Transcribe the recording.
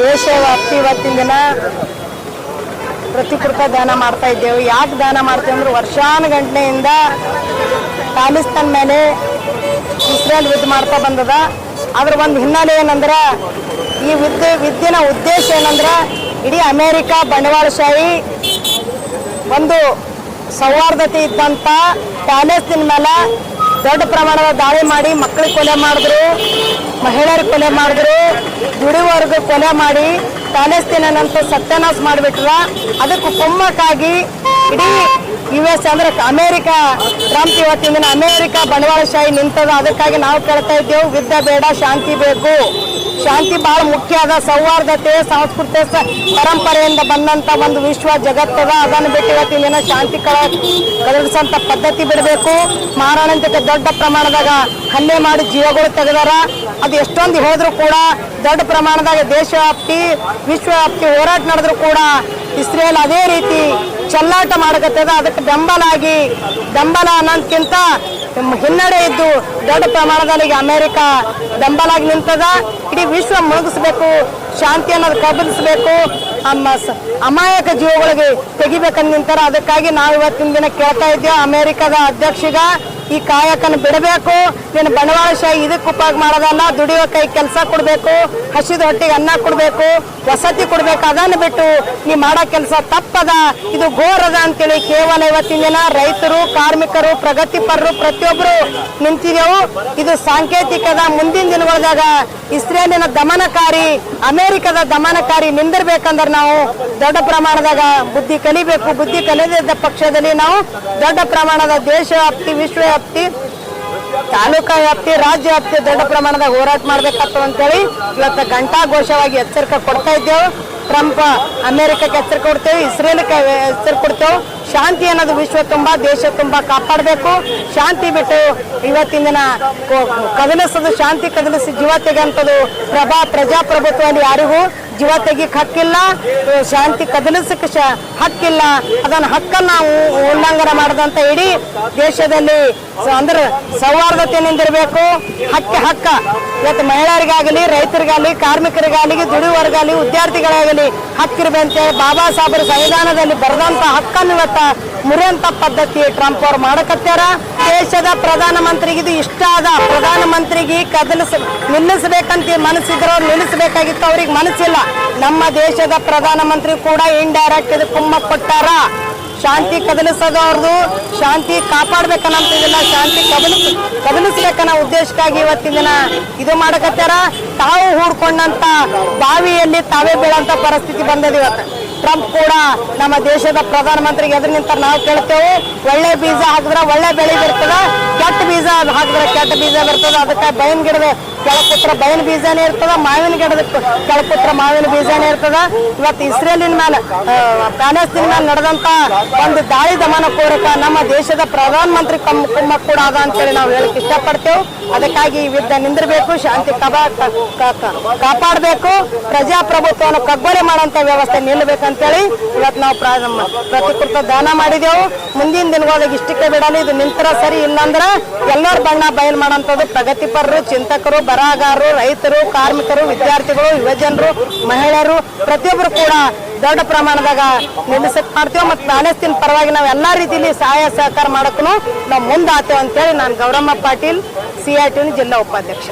ದೇಶ ವ್ಯಾಪ್ತಿ ಇವತ್ತಿನ ದಿನ ಪ್ರತಿಕೃತ ದಾನ ಮಾಡ್ತಾ ಇದ್ದೇವೆ. ಯಾಕೆ ದಾನ ಮಾಡ್ತೇವೆ ಅಂದ್ರೆ ವರ್ಷಾನುಗಂಟನೆಯಿಂದ ಪಾಕಿಸ್ತಾನ ಮೇಲೆ ಇಸ್ರೇಲ್ ಯುದ್ಧ ಮಾಡ್ತಾ ಬಂದದ. ಅದ್ರ ಒಂದು ಹಿನ್ನೆಲೆ ಏನಂದ್ರೆ ಈ ವಿದ್ಯೆ ವಿದ್ಯೆನ ಉದ್ದೇಶ ಏನಂದ್ರೆ ಇಡೀ ಅಮೇರಿಕ ಬಂಡವಾಳಶಾಹಿ ಒಂದು ಸೌಹಾರ್ದತೆ ಇದ್ದಂಥ ಪ್ಯಾಲೇಸ್ತಿನ ಮೇಲೆ ದೊಡ್ಡ ಪ್ರಮಾಣದ ದಾಳಿ ಮಾಡಿ ಮಕ್ಕಳಿಗೆ ಕೊಲೆ ಮಾಡಿದ್ರು, ಮಹಿಳೆಯರು ಕೊಲೆ ಮಾಡಿದ್ರು, ದುಡಿವರ್ಗ ಕೊಲೆ ಮಾಡಿ ಪ್ಯಾಲೆಸ್ತೀನಂತ ಸತ್ಯನಾಶ ಮಾಡಿಬಿಟ್ರ. ಅದಕ್ಕೆ ಕುಮ್ಮಕ್ಕಾಗಿ ಇಡೀ ಯು ಎಸ್ ಅಂದ್ರೆ ಅಮೆರಿಕ, ಟ್ರಂಪ್ ಇವತ್ತಿನ ಅಮೇರಿಕ ಬಂಡವಾಳಶಾಹಿ ನಿಂತದ. ಅದಕ್ಕಾಗಿ ನಾವು ಕೇಳ್ತಾ ಇದ್ದೇವೆ ಯುದ್ಧ ಬೇಡ, ಶಾಂತಿ ಬೇಕು. ಶಾಂತಿ ಬಹಳ ಮುಖ್ಯ ಅದ. ಸೌಹಾರ್ದತೆ, ಸಂಸ್ಕೃತಿ ಪರಂಪರೆಯಿಂದ ಬಂದಂತ ಒಂದು ವಿಶ್ವ ಜಗತ್ತದ ಅದನ್ನು ಬಿಟ್ಟು ಇವತ್ತಿನ ಶಾಂತಿ ಕಳ ಕದಡಿಸಂತ ಪದ್ಧತಿ ಬಿಡಬೇಕು. ಮಾರಣಾಂತಿಕ ದೊಡ್ಡ ಪ್ರಮಾಣದಾಗ ಹಲ್ಲೆ ಮಾಡಿ ಜೀವಗಳು ತೆಗೆದಾರ. ಅದು ಎಷ್ಟೊಂದು ಹೋದ್ರು ಕೂಡ ದೊಡ್ಡ ಪ್ರಮಾಣದಾಗ ದೇಶವ್ಯಾಪ್ತಿ ವಿಶ್ವವ್ಯಾಪ್ತಿ ಹೋರಾಟ ನಡೆದ್ರು ಕೂಡ ಇಸ್ರೇಲ್ ಅದೇ ರೀತಿ ಚೆಲ್ಲಾಟ ಮಾಡಕತ್ತದ. ಅದಕ್ಕೆ ಬೆಂಬಲ ಆಗಿ ಬೆಂಬಲ ಅನ್ನೋದ್ಕಿಂತ ಹಿನ್ನಡೆ ಇದ್ದು ದೊಡ್ಡ ಪ್ರಮಾಣದಲ್ಲಿ ಈಗ ಅಮೆರಿಕ ಬೆಂಬಲಾಗಿ ನಿಂತದ. ಇಡೀ ವಿಶ್ವ ಮುಳುಗಿಸ್ಬೇಕು, ಶಾಂತಿ ಅನ್ನೋದು ಕಬಲಿಸಬೇಕು ಅಮಾಯಕ ಜೀವಗಳಿಗೆ ತೆಗಿಬೇಕಂತ ನಿಂತಾರ. ಅದಕ್ಕಾಗಿ ನಾವು ಇವತ್ತಿನ ದಿನ ಕೇಳ್ತಾ ಇದ್ದೇವೆ ಅಮೆರಿಕದ ಅಧ್ಯಕ್ಷಗ. ಈ ಕಾಯಕನ ಬಿಡಬೇಕು. ನೀನು ಬಂಡವಾಳಶಾಹಿ ಇದಕ್ಕೆ ಉಪಯೋಗ ಮಾಡೋದಲ್ಲ ದುಡಿಯೋ ಕೈ ಕೆಲಸ ಕೊಡಬೇಕು, ಹಸಿದ ಹೊಟ್ಟೆಗೆ ಅನ್ನ ಕೊಡಬೇಕು, ವಸತಿ ಕೊಡಬೇಕು, ಅದನ್ನು ಬಿಟ್ಟು ನೀ ಮಾಡೋ ಕೆಲಸ ತಪ್ಪದ. ಇದು ಘೋರದ ಅಂತೇಳಿ ಕೇವಲ ಇವತ್ತಿನ ದಿನ ರೈತರು, ಕಾರ್ಮಿಕರು, ಪ್ರಗತಿಪರರು ಪ್ರತಿಯೊಬ್ಬರು ನಿಂತಿದೆವು. ಇದು ಸಾಂಕೇತಿಕದ ಮುಂದಿನ ದಿನಗಳದಾಗ ಇಸ್ರೇಲಿನ ದಮನಕಾರಿ, ಅಮೆರಿಕದ ದಮನಕಾರಿ ನಿಂದಿರ್ಬೇಕಂದ್ರೆ ನಾವು ದೊಡ್ಡ ಪ್ರಮಾಣದಾಗ ಬುದ್ಧಿ ಕಲಿಬೇಕು, ಬುದ್ಧಿ ಕಲಿಯದ ಪಕ್ಷದಲ್ಲಿ ನಾವು ದೊಡ್ಡ ಪ್ರಮಾಣದ ದೇಶವ್ಯಾಪ್ತಿ, ವಿಶ್ವವ್ಯಾಪ್ತಿ, ತಾಲೂಕಾ ವ್ಯಾಪ್ತಿ, ರಾಜ್ಯ ವ್ಯಾಪ್ತಿ ದೊಡ್ಡ ಪ್ರಮಾಣದಾಗ ಹೋರಾಟ ಮಾಡ್ಬೇಕಾಗ್ತದೆ ಅಂತೇಳಿ ಇವತ್ತು ಘಂಟಾಘೋಷವಾಗಿ ಎಚ್ಚರಿಕೆ ಕೊಡ್ತಾ ಇದ್ದೇವೆ. ಟ್ರಂಪ್ ಅಮೆರಿಕಕ್ಕೆ ಎಚ್ಚರಿಕೆ ಕೊಡ್ತೇವೆ ಇಸ್ರೇಲ್ಗೆ ಎಚ್ಚರಿಕೆ ಕೊಡ್ತೇವೆ. ಶಾಂತಿ ಅನ್ನೋದು ವಿಶ್ವ ತುಂಬ, ದೇಶ ತುಂಬ ಕಾಪಾಡಬೇಕು. ಶಾಂತಿ ಬಿಟ್ಟು ಇವತ್ತಿನ ದಿನ ಕದಲಿಸೋದು, ಶಾಂತಿ ಕದಲಿಸಿ ಜೀವ ತೆಗೆಂಥದ್ದು ಪ್ರಭಾ ಪ್ರಜಾಪ್ರಭುತ್ವದಲ್ಲಿ ಯಾರಿಗೂ ಜೀವ ತೆಗಿಕ್ ಹಕ್ಕಿಲ್ಲ, ಶಾಂತಿ ಕದಲಿಸಕ್ಕೆ ಶ ಹಕ್ಕಿಲ್ಲ. ಅದನ್ನ ಹಕ್ಕನ್ನು ನಾವು ಉಲ್ಲಂಘನೆ ಮಾಡದಂತ ಇಡೀ ದೇಶದಲ್ಲಿ ಅಂದ್ರೆ ಸೌಹಾರ್ದತೆಯಿಂದಿರಬೇಕು. ಹಕ್ಕೆ ಹಕ್ಕ. ಇವತ್ತು ಮಹಿಳೆಯರಿಗಾಗಲಿ, ರೈತರಿಗಾಗಲಿ, ಕಾರ್ಮಿಕರಿಗಾಗಲಿ ದುಡಿಯುವರಿಗಾಗಲಿ ವಿದ್ಯಾರ್ಥಿಗಳಾಗಲಿ ಹಕ್ಕಿರ್ಬಂತೆ ಬಾಬಾ ಸಾಹೇಬರ ಸಂವಿಧಾನದಲ್ಲಿ ಬರೆದಂತ ಹಕ್ಕನ್ನು ಇವತ್ತ ಮುರಿಯಂತ ಪದ್ಧತಿ ಟ್ರಂಪ್ ಅವ್ರು ಮಾಡಕತ್ತಾರ ದೇಶದ ಪ್ರಧಾನ ಮಂತ್ರಿಗೆ ಇದು ಇಷ್ಟ ಅದ ಪ್ರಧಾನ ಮಂತ್ರಿಗೆ ಕದಲಿಸ ನಿಲ್ಲಿಸಬೇಕಂತ ಮನಸ್ಸಿದ್ರು ಅವ್ರು ನಿಲ್ಲಿಸಬೇಕಾಗಿತ್ತು. ಅವ್ರಿಗೆ ಮನಸ್ಸಿಲ್ಲ. ನಮ್ಮ ದೇಶದ ಪ್ರಧಾನ ಮಂತ್ರಿ ಕೂಡ ಇಂಡೈರೆಕ್ಟ್ ಇದು ಕುಮ್ಮ ಕೊಟ್ಟಾರ. ಶಾಂತಿ ಕದಲಿಸೋದು ಅವ್ರದ್ದು ಶಾಂತಿ ಇದನ್ನ ಶಾಂತಿ ಕದಲಿಸ್ ಕದಲಿಸ್ಬೇಕನ್ನೋ ಉದ್ದೇಶಕ್ಕಾಗಿ ಇವತ್ತಿನ ದಿನ ಇದು ಮಾಡಕತ್ತಾರ. ತಾವು ಹೂಡ್ಕೊಂಡಂತ ಬಾವಿಯಲ್ಲಿ ತಾವೇ ಬೀಳಂತ ಪರಿಸ್ಥಿತಿ ಬಂದದ ಇವತ್ತು. ಟ್ರಂಪ್ ಕೂಡ ನಮ್ಮ ದೇಶದ ಪ್ರಧಾನ ಮಂತ್ರಿಗೆ ಎದುರು ನಿಂತ ನಾವು ಕೇಳ್ತೇವೆ, ಒಳ್ಳೆ ಬೀಜ ಹಾಕಿದ್ರೆ ಒಳ್ಳೆ ಬೆಳೆ ಬರ್ತದ, ಕೆಟ್ಟ ಬೀಜ ಹಾಕಿದ್ರೆ ಕೆಟ್ಟ ಬೀಜ ಬರ್ತದ. ಅದಕ್ಕೆ ಬಯನ್ ಗಿಡದ ಕೆಳಪುತ್ರ ಬಯಲು ಬೀಜನೇ ಇರ್ತದ, ಮಾವಿನ ಗಿಡದ ಕೆಳಪುತ್ರ ಮಾವಿನ ಬೀಜನೇ ಇರ್ತದ. ಇವತ್ತು ಇಸ್ರೇಲಿನ ಮೇಲೆ ಪ್ಯಾಲೆಸ್ತೀನ್ ಮೇಲೆ ನಡೆದಂತ ಒಂದು ದಾಳಿ ದಮನ ಕೋರಕ ನಮ್ಮ ದೇಶದ ಪ್ರಧಾನ ಮಂತ್ರಿ ಕಮ್ ಕುಮ್ಮ ಕೂಡ ಅದ ಅಂತೇಳಿ ನಾವು ಹೇಳಕ್ ಇಷ್ಟಪಡ್ತೇವೆ. ಅದಕ್ಕಾಗಿ ಈ ಯುದ್ಧ ನಿಂದಿರಬೇಕು, ಶಾಂತಿ ಕಬಾ ಕಾಪಾಡಬೇಕು, ಪ್ರಜಾಪ್ರಭುತ್ವವನ್ನು ಕಗ್ಗೊಲೆ ಮಾಡುವಂತ ವ್ಯವಸ್ಥೆ ನಿಲ್ಲಬೇಕಂತೇಳಿ ಇವತ್ತು ನಾವು ಪ್ರ- ಪ್ರತಿಕೃತ ದಾನ ಮಾಡಿದೆವು. ಮುಂದಿನ ದಿನಗಳಾಗ ಇಷ್ಟಕ್ಕೆ ಬಿಡಲು, ಇದು ನಿಂತರ ಸರಿ, ಇಲ್ಲಾಂದ್ರೆ ಎಲ್ಲರ ಬಣ್ಣ ಬಯಲು ಮಾಡೋಂಥದ್ದು ಪ್ರಗತಿಪರರು, ಚಿಂತಕರು ಬರಹಗಾರರು ರೈತರು, ಕಾರ್ಮಿಕರು, ವಿದ್ಯಾರ್ಥಿಗಳು, ಯುವಜನರು, ಮಹಿಳೆಯರು, ಪ್ರತಿಯೊಬ್ಬರು ಕೂಡ ದೊಡ್ಡ ಪ್ರಮಾಣದಾಗ ನಿಲ್ಲಿಸಕ್ ಮಾಡ್ತೇವೆ ಮತ್ತು ಪ್ಯಾಲೆಸ್ತೀನ್ ಪರವಾಗಿ ನಾವು ಎಲ್ಲಾ ರೀತಿಯಲ್ಲಿ ಸಹಾಯ ಸಹಕಾರ ಮಾಡಕ್ಕೂ ನಾವು ಮುಂದಾತೇವೆ ಅಂತೇಳಿ ನಾನು Gauramma Patil C I T ಜಿಲ್ಲಾ ಉಪಾಧ್ಯಕ್ಷ.